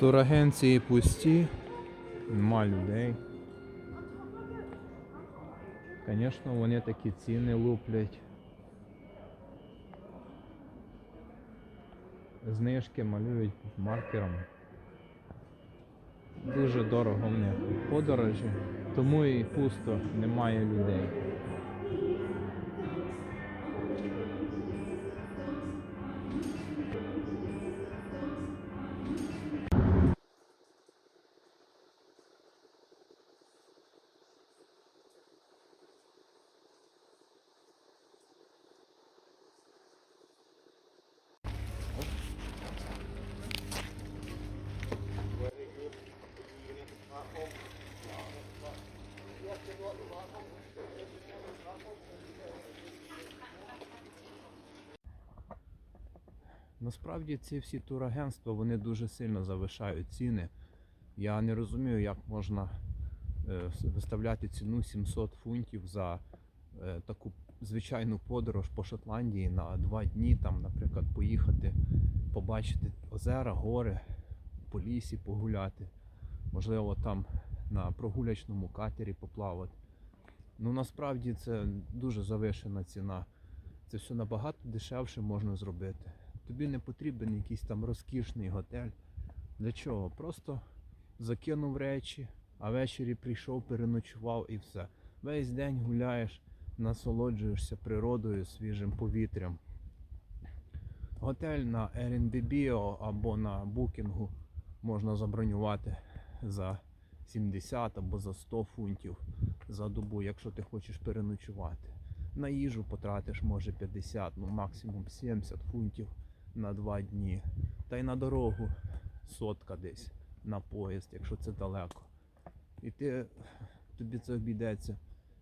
Турагенції пусті, нема людей. Звісно, вони такі ціни луплять. Знижки малюють маркером. Дуже дорого в них подорожі, тому і пусто, немає людей. Насправді ці всі турагентства вони дуже сильно завишають ціни. Я не розумію, як можна е, виставляти ціну 700 фунтів за е, таку звичайну подорож по Шотландії на два дні, там, наприклад, поїхати, побачити озера, гори, по лісі погуляти, можливо, там на прогулячному катері поплавати. Ну насправді це дуже завишена ціна. Це все набагато дешевше можна зробити. Тобі не потрібен якийсь там розкішний готель. Для чого? Просто закинув речі, а ввечері прийшов, переночував і все. Весь день гуляєш, насолоджуєшся природою, свіжим повітрям. Готель на Airbnb або на букінгу можна забронювати за 70 або за 100 фунтів за добу, якщо ти хочеш переночувати. На їжу потратиш може 50, ну максимум 70 фунтів на два дні. Та й на дорогу сотка десь на поїзд, якщо це далеко. І ти, тобі це обійдеться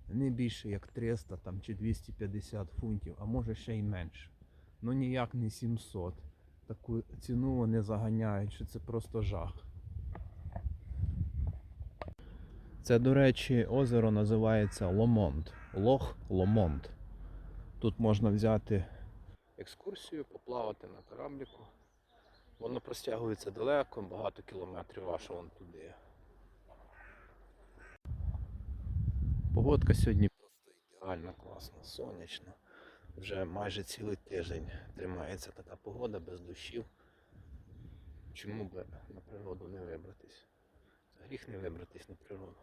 не більше як 300 там, чи 250 фунтів, а може ще й менше. Ну ніяк не 700. Таку ціну вони заганяють, що це просто жах. Це, до речі, озеро називається Ломонт. Лох Ломонт. Тут можна взяти екскурсію, поплавати на корабліку. Воно простягується далеко, багато кілометрів аж вон туди. Погодка сьогодні просто ідеальна, класна, сонячна. Вже майже цілий тиждень тримається така погода без дощів. Чому би на природу не вибратись? Гріх не вибратись на природу.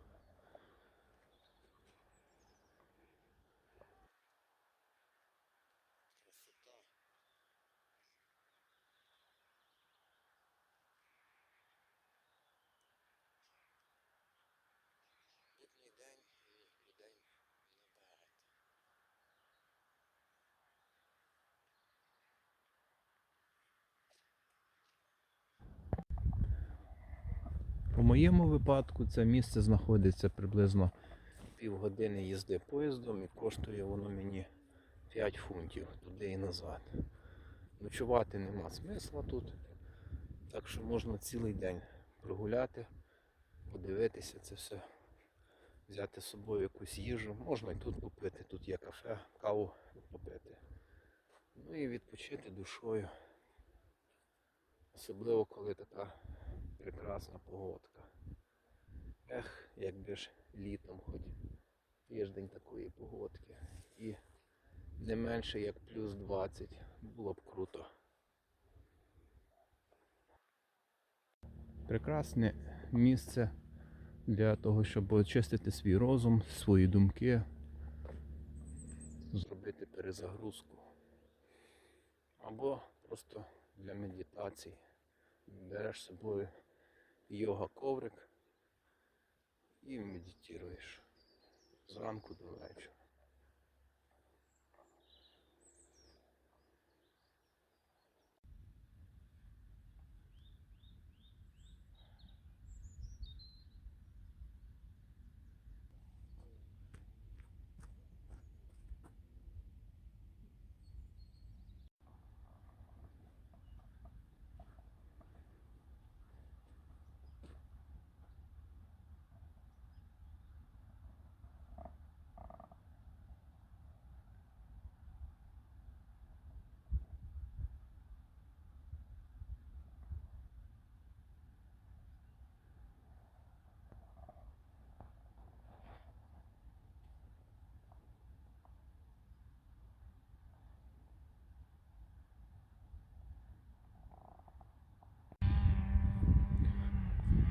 Моєму випадку це місце знаходиться приблизно півгодини їзди поїздом і коштує воно мені 5 фунтів туди і назад. Ночувати нема смисла тут, так що можна цілий день прогуляти, подивитися це все, взяти з собою якусь їжу, можна і тут купити, тут є кафе, каву попити. Ну і відпочити душою. Особливо коли така прекрасна погодка. Ех, якби ж літом хоч тиждень такої погодки. І не менше як плюс 20 було б круто. Прекрасне місце для того, щоб очистити свій розум, свої думки, зробити перезагрузку. Або просто для медитації. Береш з собою йога коврик і медитуєш зранку до вечора.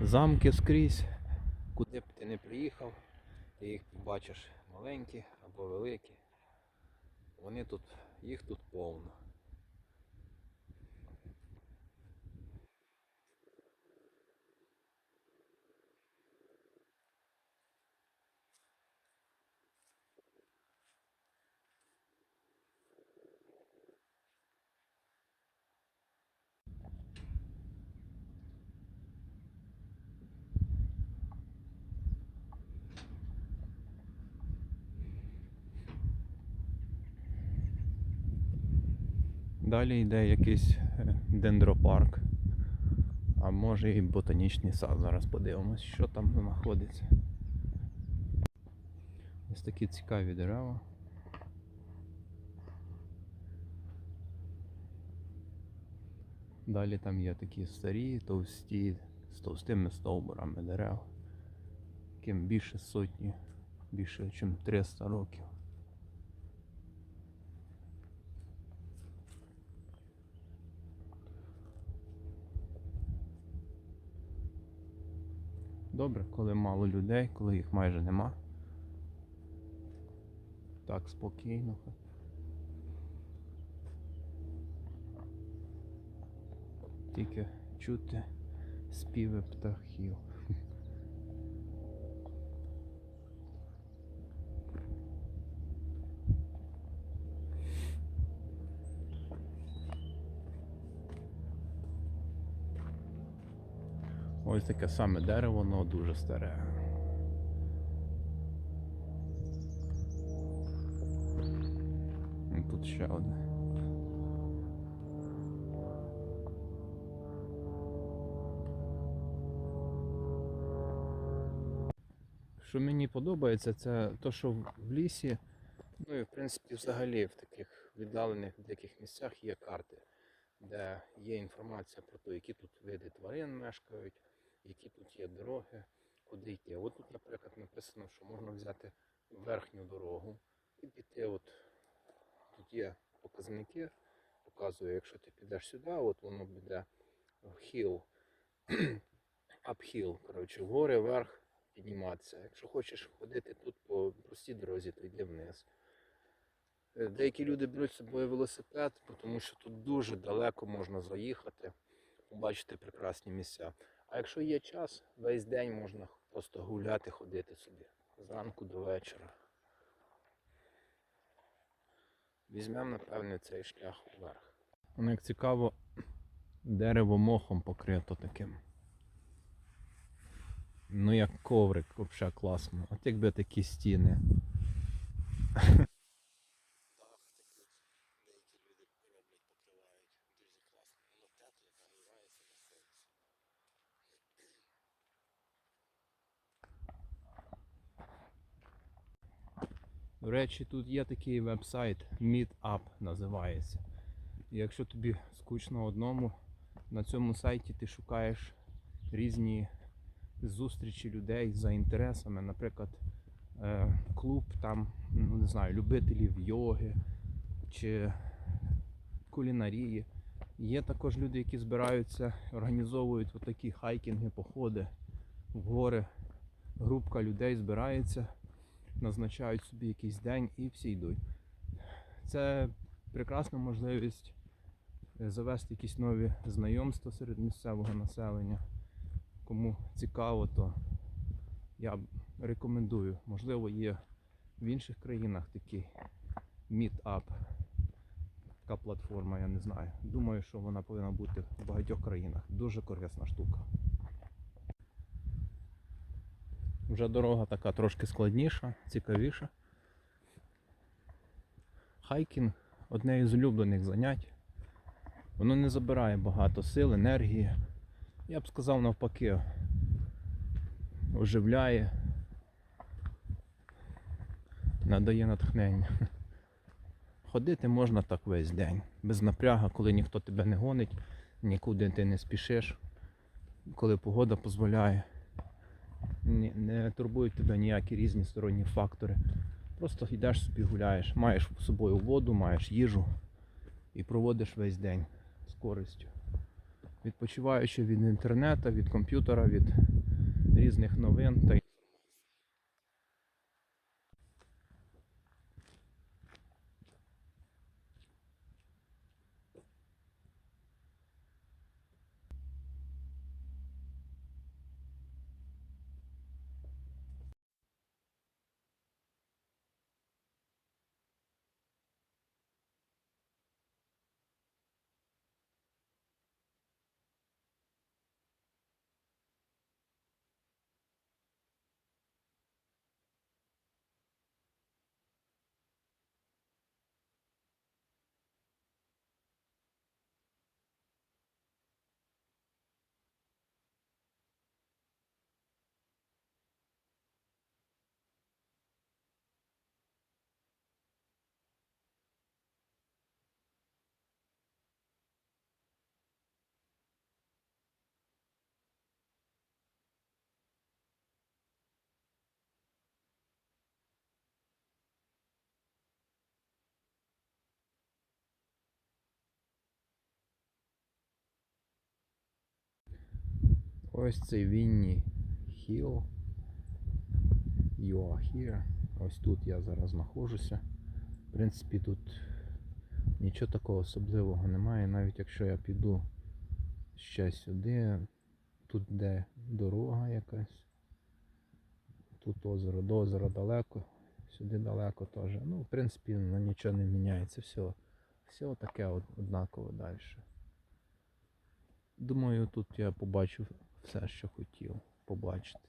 Замки скрізь. Куди б ти не приїхав, ти їх побачиш маленькі або великі. Вони тут, їх тут повно. Далі йде якийсь е, дендропарк. А може і ботанічний сад. Зараз подивимось, що там знаходиться. Ось такі цікаві дерева. Далі там є такі старі, товсті, з товстими стовбурами дерев, яким більше сотні, більше, ніж 300 років. Добре, коли мало людей, коли їх майже нема. Так, спокійно. Тільки чути співи птахів. Ось таке саме дерево, воно дуже старе. Тут ще одне. Що мені подобається, це те, що в лісі, ну і в принципі взагалі в таких віддалених деяких місцях є карти, де є інформація про те, які тут види тварин мешкають, які тут є дороги, куди йти. От тут, наприклад, написано, що можна взяти верхню дорогу і піти. От тут є показники, показує, якщо ти підеш сюди, от воно буде хіл, апхіл, коротше, вгори, вверх підніматися. Якщо хочеш ходити тут по простій дорозі, то йди вниз. Е, Деякі люди беруть з собою велосипед, тому що тут дуже далеко можна заїхати, побачити прекрасні місця. А якщо є час, весь день можна просто гуляти, ходити собі. Зранку до вечора. Візьмемо, напевне, цей шлях вверх. Воно як цікаво, дерево мохом покрито таким. Ну як коврик, взагалі класно. От якби такі стіни. Деякі люди роблять, покривають. Дуже класно. Воно тепле, нагрівається на сонці. До речі, тут є такий веб-сайт Meetup називається. Якщо тобі скучно одному, на цьому сайті ти шукаєш різні зустрічі людей за інтересами, наприклад, е, клуб там, ну не знаю, любителів йоги чи кулінарії. Є також люди, які збираються, організовують отакі хайкінги, походи в гори. Групка людей збирається, назначають собі якийсь день і всі йдуть. Це прекрасна можливість е, завести якісь нові знайомства серед місцевого населення. Кому цікаво, то я рекомендую. Можливо, є в інших країнах такий Meetup. Така платформа, я не знаю. Думаю, що вона повинна бути в багатьох країнах. Дуже корисна штука. Вже дорога така трошки складніша, цікавіша. Хайкінг одне із улюблених занять. Воно не забирає багато сил, енергії. Я б сказав навпаки, оживляє, надає натхнення. Ходити можна так весь день, без напряга, коли ніхто тебе не гонить, нікуди ти не спішиш, коли погода дозволяє. Не турбують тебе ніякі різні сторонні фактори. Просто йдеш собі гуляєш, маєш з собою воду, маєш їжу і проводиш весь день з користю. відпочиваючи від інтернету, від комп'ютера, від різних новин. Ось цей Вінні Хіл. You are here. Ось тут я зараз знаходжуся. В принципі, тут нічого такого особливого немає, навіть якщо я піду ще сюди, тут де дорога якась. Тут озеро, до озера далеко, сюди далеко теж. Ну, в принципі, ну, нічого не міняється. Все, все таке однаково далі. Думаю, тут я побачив все, що хотів побачити.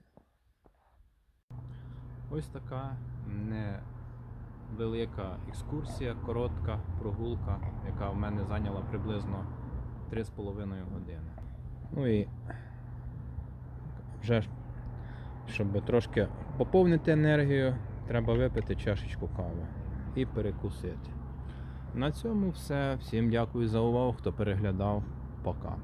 Ось така невелика екскурсія, коротка прогулка, яка в мене зайняла приблизно 3,5 години. Ну і вже щоб трошки поповнити енергію, треба випити чашечку кави і перекусити. На цьому все. Всім дякую за увагу, хто переглядав. Пока.